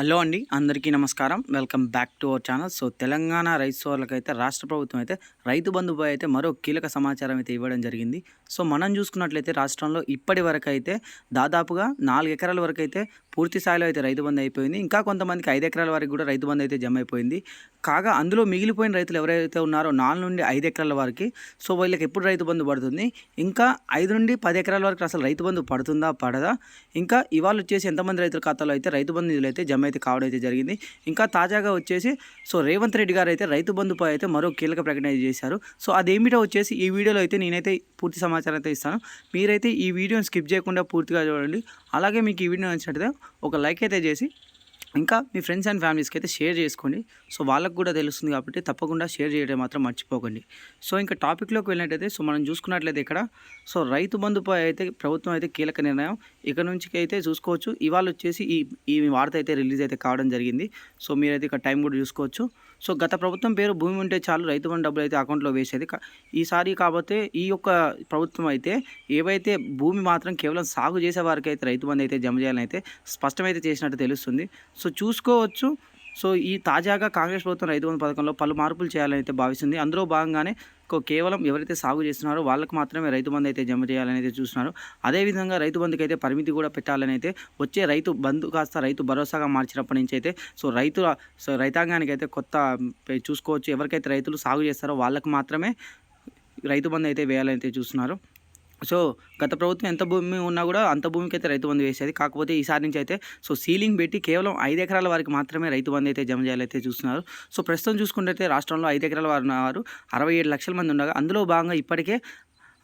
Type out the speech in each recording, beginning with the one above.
Hello అండి అందరికీ నమస్కారం. Welcome back to our channel. So Telangana రైతు సోదరులకు అయితే రాష్ట్ర ప్రభుత్వం అయితే రైతు బంధుపై అయితే మరో కీలక సమాచారం అయితే ఇవ్వడం జరిగింది. సో మనం చూసుకున్నట్లయితే రాష్ట్రంలో ఇప్పటి వరకు అయితే దాదాపుగా నాలుగు ఎకరాల వరకు అయితే పూర్తి స్థాయిలో అయితే రైతు బంధు అయిపోయింది. ఇంకా కొంతమందికి ఐదు ఎకరాల వరకు కూడా రైతు బంధు అయితే జమ అయిపోయింది. కాగా అందులో మిగిలిపోయిన రైతులు ఎవరైతే ఉన్నారో నాలుగు నుండి ఐదు ఎకరాల వరకు సో వీళ్ళకి ఎప్పుడు రైతు బంధు పడుతుంది? ఇంకా ఐదు నుండి పది ఎకరాల వరకు అసలు రైతు బంధు పడుతుందా పడదా? ఇంకా ఇవాళ వచ్చేసి ఎంతమంది రైతుల ఖాతాలో అయితే రైతు బంధు నిధులు అయితే జమ అయితే కావడం అయితే జరిగింది. ఇంకా తాజాగా వచ్చేసి సో రేవంత్ రెడ్డి గారు అయితే రైతు బంధుపై అయితే మరో కీలక ప్రకటన చేశారు. సో అదేమిటో వచ్చేసి ఈ వీడియోలో అయితే నేనైతే పూర్తి సమాచారం అయితే ఇస్తాను. మీరైతే ఈ వీడియోని స్కిప్ చేయకుండా పూర్తిగా చూడండి. అలాగే మీకు ఈ వీడియో నచ్చినట్టయితే ఒక లైక్ అయితే చేసి ఇంకా మీ ఫ్రెండ్స్ అండ్ ఫ్యామిలీస్కి అయితే షేర్ చేసుకోండి. సో వాళ్ళకు కూడా తెలుస్తుంది కాబట్టి తప్పకుండా షేర్ చేయడం మాత్రం మర్చిపోకండి. సో ఇంకా టాపిక్లోకి వెళ్ళినట్టయితే సో మనం చూసుకున్నట్లయితే ఇక్కడ సో రైతు బంధుపై అయితే ప్రభుత్వం అయితే కీలక నిర్ణయం. ఇక్కడ నుంచి అయితే చూసుకోవచ్చు. ఇవాళ వచ్చేసి ఈ ఈ వార్త అయితే రిలీజ్ అయితే కావడం జరిగింది. సో మీరైతే ఇక్కడ టైం కూడా చూసుకోవచ్చు. సో గత ప్రభుత్వం పేరు భూమి ఉంటే చాలు రైతు బంధు డబ్బులు అయితే అకౌంట్లో వేసేది. ఈసారి కాకపోతే ఈ యొక్క ప్రభుత్వం అయితే ఏవైతే భూమి మాత్రం కేవలం సాగు చేసే వారికి అయితే రైతు బంధు అయితే జమ చేయాలని అయితే స్పష్టమైతే చేసినట్టు తెలుస్తుంది. సో చూసుకోవచ్చు. సో ఈ తాజాగా కాంగ్రెస్ ప్రభుత్వం రైతు బంధు పథకంలో పలు మార్పులు చేయాలని అయితే భావిస్తుంది. అందులో భాగంగానే కో- కేవలం ఎవరైతే సాగు చేస్తున్నారో వాళ్ళకి మాత్రమే రైతు బంధు అయితే జమ చేయాలని అయితే చూస్తున్నారు అదేవిధంగా రైతు బంధుకి అయితే పరిమితి కూడా పెట్టాలని అయితే వచ్చే రైతు బంధు కాస్త రైతు భరోసాగా మార్చినప్పటి నుంచి అయితే సో రైతుల సో రైతాంగానికి అయితే కొత్త చూసుకోవచ్చు ఎవరికైతే రైతులు సాగు చేస్తారో వాళ్ళకి మాత్రమే రైతు బంధు అయితే వేయాలని అయితే చూస్తున్నారు. సో గత ప్రభుత్వం ఎంత భూమి ఉన్నా కూడా అంత భూమికి అయితే రైతు బంధు వేసేది. కాకపోతే ఈసారి నుంచి అయితే సో సీలింగ్ పెట్టి కేవలం ఐదు ఎకరాల వారికి మాత్రమే రైతు బంధు అయితే జమ చేయాలైతే చూస్తున్నారు. సో ప్రస్తుతం చూసుకుంటే రాష్ట్రంలో ఐదు ఎకరాల వారు వారు అరవై ఏడు లక్షల మంది ఉండగా అందులో భాగంగా ఇప్పటికే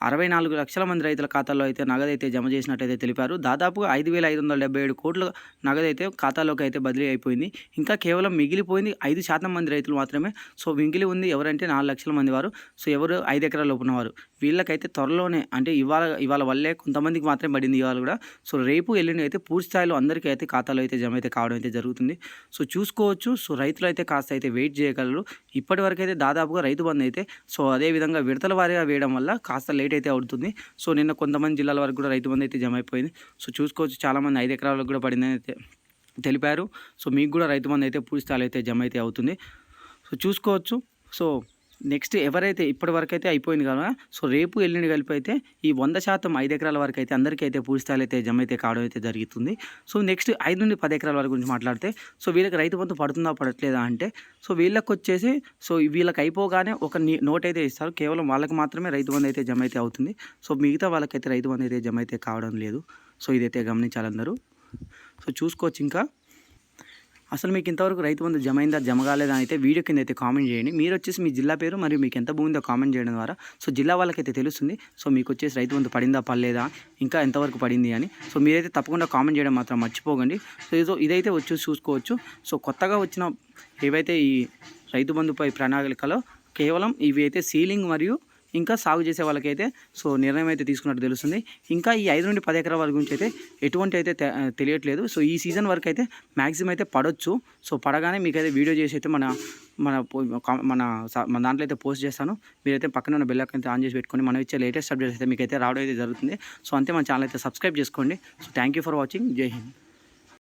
అరవై నాలుగు లక్షల మంది రైతుల ఖాతాల్లో అయితే నగదు అయితే జమ చేసినట్టయితే తెలిపారు. దాదాపుగా ఐదు వేల ఐదు వందల డెబ్బై ఏడు కోట్ల నగదు అయితే ఖాతాలోకి అయితే బదిలీ అయిపోయింది. ఇంకా కేవలం మిగిలిపోయింది ఐదు శాతం మంది రైతులు మాత్రమే. సో మిగిలి ఉంది ఎవరంటే నాలుగు లక్షల మంది వారు. సో ఎవరు ఐదు ఎకరాల లోపున వారు. వీళ్ళకైతే త్వరలోనే అంటే ఇవాళ ఇవాళ వల్లే కొంతమందికి మాత్రమే పడింది ఇవాళ కూడా. సో రేపు ఎల్లుండి అయితే పూర్తి స్థాయిలో అందరికీ అయితే ఖాతాలో అయితే జమ అయితే కావడం అయితే జరుగుతుంది. సో చూసుకోవచ్చు. సో రైతులు అయితే కాస్త అయితే వెయిట్ చేయగలరు. ఇప్పటి వరకు అయితే దాదాపుగా రైతు బంధు అయితే సో అదే విధంగా విడతల వారీగా వేయడం వల్ల కాస్త లేట్ అయితే అవుతుంది. సో నిన్న కొంతమంది జిల్లాల వరకు కూడా రైతు బంధు అయితే జమ అయిపోయింది. సో చూసుకోవచ్చు. చాలామంది ఐదు ఎకరాలకు కూడా పడిందని అయితే తెలిపారు. సో మీకు కూడా రైతు బంధు అయితే పూర్తి స్థాయిలో అయితే జమ అయితే అవుతుంది. సో చూసుకోవచ్చు. సో నెక్స్ట్ ఎవరైతే ఇప్పటి వరకు అయితే అయిపోయింది కదా సో రేపు ఎల్లుండి కలిపి అయితే ఈ వంద శాతం ఐదు ఎకరాల వరకు అయితే అందరికీ అయితే పూడి స్థాయిలో అయితే జమ అయితే కావడం అయితే జరుగుతుంది. సో నెక్స్ట్ ఐదు నుండి పది ఎకరాల వరకు గురించి మాట్లాడితే సో వీళ్ళకి రైతు బంధు పడుతుందా పడట్లేదా అంటే సో వీళ్ళకి వచ్చేసి సో వీళ్ళకి అయిపోగానే ఒక నోట్ అయితే ఇస్తారు. కేవలం వాళ్ళకి మాత్రమే రైతు బంధు అయితే జమ అయితే అవుతుంది. సో మిగతా వాళ్ళకైతే రైతు బంధు అయితే జమ అయితే కావడం లేదు. సో ఇదైతే గమనించాలందరూ సో చూసుకోవచ్చు ఇంకా. అసలు మీకు ఇంతవరకు రైతు బంధు జమ అయిందా జమ కాలేదా అని అయితే వీడియో కింద అయితే కామెంట్ చేయండి. మీరు వచ్చేసి మీ జిల్లా పేరు మరియు మీకు ఎంత భూమిందో కామెంట్ చేయడం ద్వారా. సో జిల్లా వాళ్ళకైతే తెలుస్తుంది. సో మీకు వచ్చేసి రైతు బంధు పడిందా పడలేదా ఇంకా ఎంతవరకు పడింది అని. సో మీరైతే తప్పకుండా కామెంట్ చేయడం మాత్రం మర్చిపోకండి. సో ఇదైతే వచ్చి చూసుకోవచ్చు. సో కొత్తగా వచ్చిన ఏవైతే ఈ రైతు బంధుపై ప్రణాళికలో కేవలం ఇవి అయితే సీలింగ్ మరియు ఇంకా సాగు చేసే వాళ్ళకైతే సో నిర్ణయం అయితే తీసుకున్నట్టు తెలుస్తుంది. ఇంకా ఈ ఐదు నుండి పది ఎకరాల వరకు గురించి అయితే ఎటువంటి అయితే తె- తెలియట్లేదు. సో ఈ సీజన్ వరకు అయితే మ్యాక్సిమం అయితే పడవచ్చు సో పడగానే మీకైతే వీడియో చేసి అయితే మన మన మన మన దాంట్లో అయితే పోస్ట్ చేస్తాను. మీరైతే పక్కన ఉన్న బెల్ అయితే ఆన్ చేసి పెట్టుకొని మనం ఇచ్చే లేటెస్ట్ అప్డేట్స్ అయితే మీకైతే రావడం అయితే జరుగుతుంది. సో అంతే మన ఛానల్ అయితే సబ్స్క్రైబ్ చేసుకోండి. So thank you for watching. Jai Hind.